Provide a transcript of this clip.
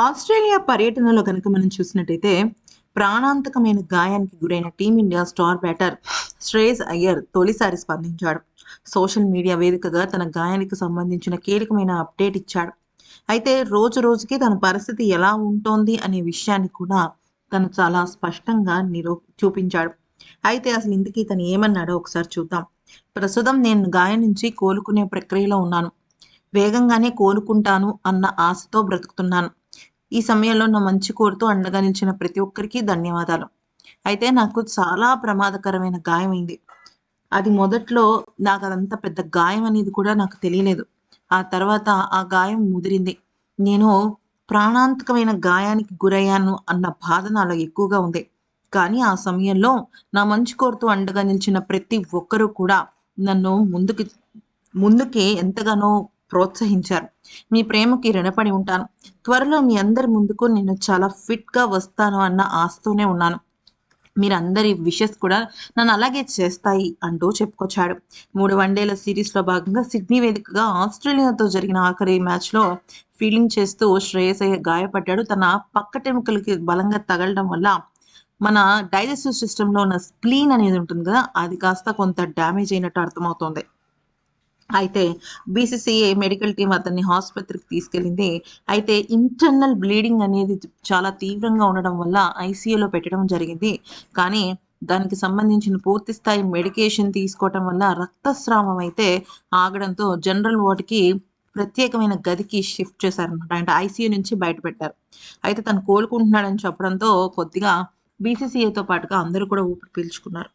Australia పర్యటనలో కనుక మనం చూసినట్టయితే ప్రాణాంతకమైన గాయానికి గురైన team India star batter Shreyas Iyer తొలిసారి స్పందించాడు. సోషల్ మీడియా వేదికగా తన గాయానికి సంబంధించిన కీలకమైన అప్డేట్ ఇచ్చాడు. అయితే రోజు రోజుకి తన పరిస్థితి ఎలా ఉంటోంది అనే విషయాన్ని కూడా తను చాలా స్పష్టంగా నిరూ చూపించాడు. అయితే అసలు ఇంతకీ తను ఏమన్నాడో ఒకసారి చూద్దాం. ప్రస్తుతం నేను గాయం నుంచి కోలుకునే ప్రక్రియలో ఉన్నాను. వేగంగానే కోలుకుంటాను అన్న ఆశతో బ్రతుకుతున్నాను. ఈ సమయంలో నా మంచి కోరుతూ అండగా నిలిచిన ప్రతి ఒక్కరికి ధన్యవాదాలు. అయితే నాకు చాలా ప్రమాదకరమైన గాయమైంది అది మొదట్లో నాకు అదంత పెద్ద గాయం అనేది కూడా నాకు తెలియలేదు. ఆ తర్వాత ఆ గాయం ముదిరింది. నేను ప్రాణాంతకమైన గాయానికి గురయ్యాను అన్న బాధ నాలో ఎక్కువగా ఉంది. కానీ ఆ సమయంలో నా మంచి కోరుతూ అండగా నిలిచిన ప్రతి ఒక్కరూ కూడా నన్ను ముందుకి ముందుకే ఎంతగానో ప్రోత్సహించారు. మీ ప్రేమకి రుణపడి ఉంటాను. త్వరలో మీ అందరి ముందుకు నేను చాలా ఫిట్గా వస్తాను అన్న ఆశతోనే ఉన్నాను. మీరందరి విషెస్ కూడా నన్ను అలాగే చేస్తాయి అంటూ చెప్పుకొచ్చాడు. మూడు వన్డేల సిరీస్లో భాగంగా సిడ్నీ వేదికగా ఆస్ట్రేలియాతో జరిగిన ఆఖరి మ్యాచ్లో ఫీల్డింగ్ చేస్తూ శ్రేయస్ గాయపడ్డాడు. తన పక్కటెముకలకి బలంగా తగలడం వల్ల మన డైజెస్టివ్ సిస్టంలో ఉన్న స్ప్లీన్ అనేది ఉంటుంది కదా అది కాస్త కొంత డ్యామేజ్ అయినట్టు అర్థమవుతోంది. అయితే బీసీసీఏ మెడికల్ టీం అతన్ని ఆసుపత్రికి తీసుకెళ్ళింది. అయితే ఇంటర్నల్ బ్లీడింగ్ అనేది చాలా తీవ్రంగా ఉండడం వల్ల ఐసీయూలో పెట్టడం జరిగింది. కానీ దానికి సంబంధించిన పూర్తి స్థాయి మెడికేషన్ తీసుకోవటం వల్ల రక్తస్రావం అయితే ఆగడంతో జనరల్ వార్డ్కి ప్రత్యేకమైన గదికి షిఫ్ట్ చేశారనమాట అంటే ఐసీయూ నుంచి బయటపెట్టారు. అయితే తను కోలుకుంటున్నాడని చెప్పడంతో కొద్దిగా బీసీసీఏతో పాటుగా అందరూ కూడా ఊపిరి పీల్చుకున్నారు.